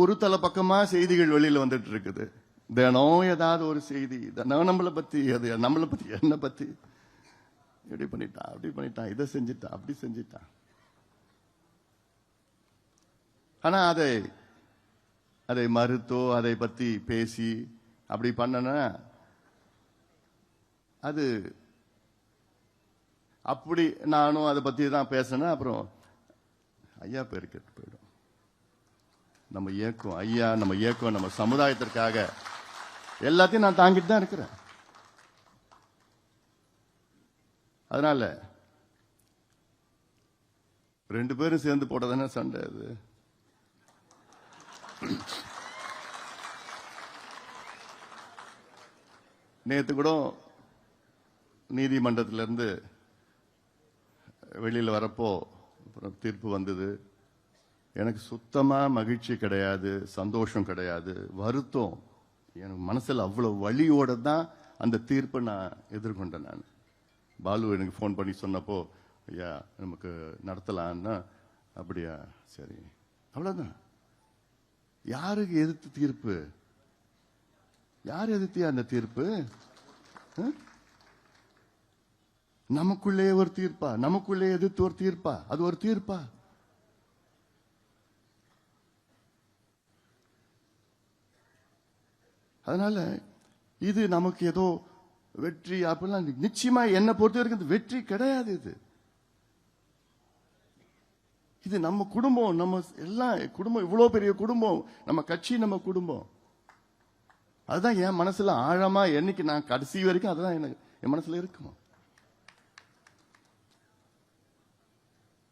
ஒரு தலை பக்கமா செய்திகள் வெளியில வந்துட்டு இருக்குது. தினம் ஏதாவது ஒரு செய்தி. தினம் நம்மளை பத்தி அது நம்மளை பத்தி என்ன பத்தி. இப்படி பண்ணிட்டான் அப்படி பண்ணிட்டான் இதை செஞ்சுட்டான் அப்படி செஞ்சுட்டான் ஆனா அதை அதை மறுத்தோ அதை பத்தி பேசி அப்படி பண்ணனா அது அப்படி நானும் அதை பத்தி தான் பேசினேன் அப்புறம் ஐயா பேர் கெட்டு போயிடும். நம்ம இயக்கம் ஐயா நம்ம இயக்கம் நம்ம சமுதாயத்திற்காக எல்லாத்தையும் நான் தாங்கிட்டு தான் இருக்கிறேன். அதனால ரெண்டு பேரும் சேர்ந்து போட்டதானே சண்டை அது. நேத்து கூட நீதிமன்றத்திலிருந்து வெளியில் வரப்போ அப்புறம் தீர்ப்பு வந்தது. எனக்கு சுத்தமாக மகிழ்ச்சி கிடையாது சந்தோஷம் கிடையாது வருத்தம். எனக்கு மனசில் அவ்வளோ வலியோட தான் அந்த தீர்ப்பை நான் எதிர்கொண்டேன் நான். பாலு எனக்கு ஃபோன் பண்ணி சொன்னப்போ ஐயா நமக்கு நடத்தலான்னா அப்படியா சரி. அவ்வளோதான் யாருக்கு எதிர்த்து தீர்ப்பு? யார் எதிர்த்தியா அந்த தீர்ப்பு? ஆ? நமக்குள்ளே ஒரு தீர்ப்பா? நமக்குள்ளே எதிர்த்து ஒரு தீர்ப்பா? அது ஒரு தீர்ப்பா? அதனால இது நமக்கு ஏதோ வெற்றி அப்படிலாம் நிச்சயமா என்னை பொறுத்த வரைக்கும் இது வெற்றி கிடையாது இது. இது நம்ம குடும்பம் நம்ம எல்லாம் குடும்பம் இவ்வளவு பெரிய குடும்பம் நம்ம கட்சி நம்ம குடும்பம். அதுதான் என் மனசுல ஆழமா என்னைக்கு நான் கடைசி வரைக்கும் அதுதான் எனக்கு என் மனசுல இருக்குமா?